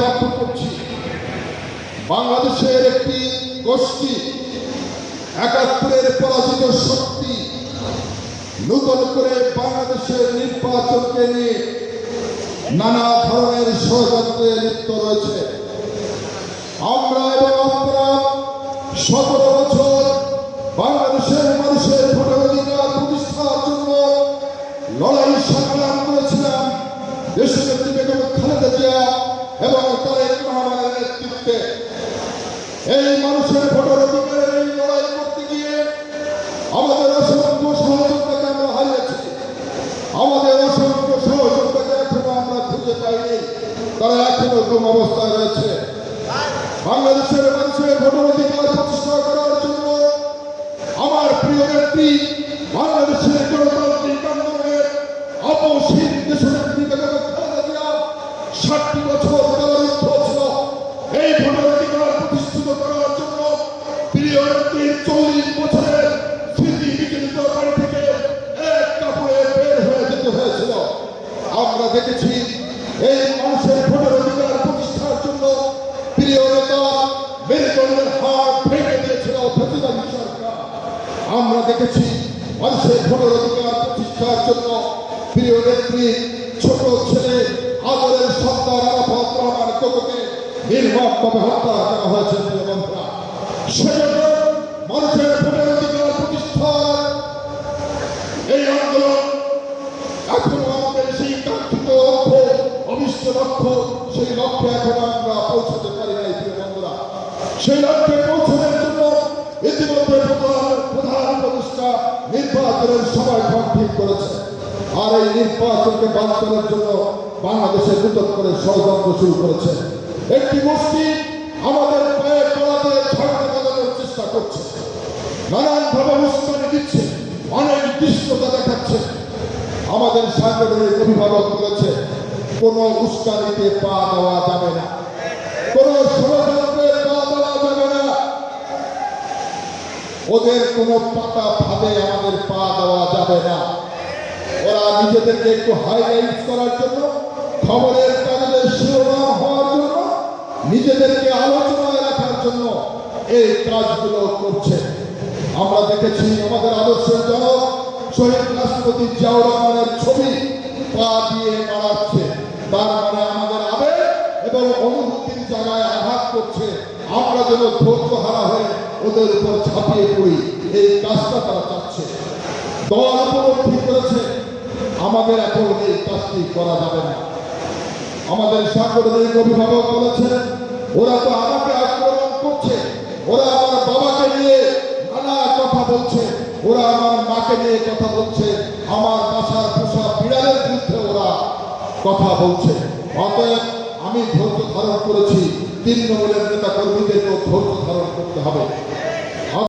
বাধ্য করছি। বাংলাদেশের একটি গোষ্ঠী, একাত্তরের পরাজিত শক্তি, নতুন করে বাংলাদেশের নির্বাচনকে নিয়ে নানা ধরনের ষড়যন্ত্রে লিপ্ত রয়েছে। আমরা এবং আপনারা সতেরো বছর বাংলাদেশের মানুষের ভোটের অধিকার প্রতিষ্ঠার জন্য লড়াই সংগ্রাম করেছিলাম। বেগম নেতৃত্বে এই মানুষের ভোটের অধিকারের এই লড়াই করতে গিয়ে আমাদের অসংখ্য সহযোগিতাকে আমরা হারিয়েছি? আমাদের অসংখ্য সহযোগিতাকে এখনও আমরা খুঁজে পাইনি? তারা এখনও কোন অবস্থায় রয়েছে। বাংলাদেশের মানুষের ভোটের অধিকার প্রতিষ্ঠা করার জন্য আমার প্রিয় নেত্রী বাংলাদেশের গণতান্ত্রিক আন্দোলনের অপসীম দেশনেত্রী বেগম বছর আমরা দেখেছি মানুষের ভোটের অধিকার প্রতিষ্ঠার জন্য প্রিয় নেত্রী, ছোট ছেলে, আদরের সন্তান আরাফাত নির্মমভাবে হত্যা করা হয়েছে সেজন্য মানুষের ভোটের অধিকার প্রতিষ্ঠার এই আন্দোলন এখনও আমাদের সেই কাঙ্ক্ষিত লক্ষ্য অবিষ্ট লক্ষ্য, সেই লক্ষ্যে এখনও আমরা পৌঁছাতে পারি নাই প্রিয় বন্ধুরা। সেই লক্ষ্যে নির্বাচনের সময় ঠিক করেছে। আর এই নির্বাচনকে বাঞ্ছানোর জন্য বাংলাদেশে নূতন করে ষড়যন্ত্র শুরু করেছে। একটি গোষ্ঠী আমাদের পায়ে তলাতে ঝাড়া বাজানোর চেষ্টা করছে। নানানভাবে উস্কানি দিচ্ছে, অনেক দৃশ্যতা দেখাচ্ছে। আমাদের সাংগঠনিক অভিভাবক বলেছে, কোন উস্কানিতে পা দেওয়া যাবে না। কোন ওদের কোনো পাতা ফাঁদে আমাদের পা দেওয়া যাবে না। ওরা নিজেদেরকে একটু হাইলাইট করার জন্য, খবরের কাগজের শিরোনাম হওয়ার জন্য, নিজেদেরকে আলোচনায় রাখার জন্য এই কাজগুলো করছে। আমরা দেখেছি আমাদের আদর্শের জনক শহীদ রাষ্ট্রপতি জিয়াউর রহমানের ছবি পা দিয়ে মারাচ্ছে। তার মানে আমাদের আবেগ এবং অনুভূতির জায়গায় আঘাত করছে। আমরা যেন ধৈর্য হারা হয়ে ওদের উপর ঝাঁপিয়ে পড়ি। এই কাজটা তারা চাচ্ছে। দল উপলব্ধি করেছে। আমাদের এখন এই কাজটি করা যাবে না। আমাদের সাংগঠনিক অভিভাবক বলেছেন, ওরা তো আমাকে আক্রমণ করছে। ওরা আমার বাবাকে নিয়ে নানা কথা বলছে। ওরা আমার মাকে নিয়ে কথা বলছে। আমার বাসার পোষা বিড়ালের বিরুদ্ধে ওরা কথা বলছে। অতএব আমি ধৈর্য ধারণ করেছি। তৃণমূলের নেতা কর্মীদেরকেও ধৈর্য ধারণ করতে হবে।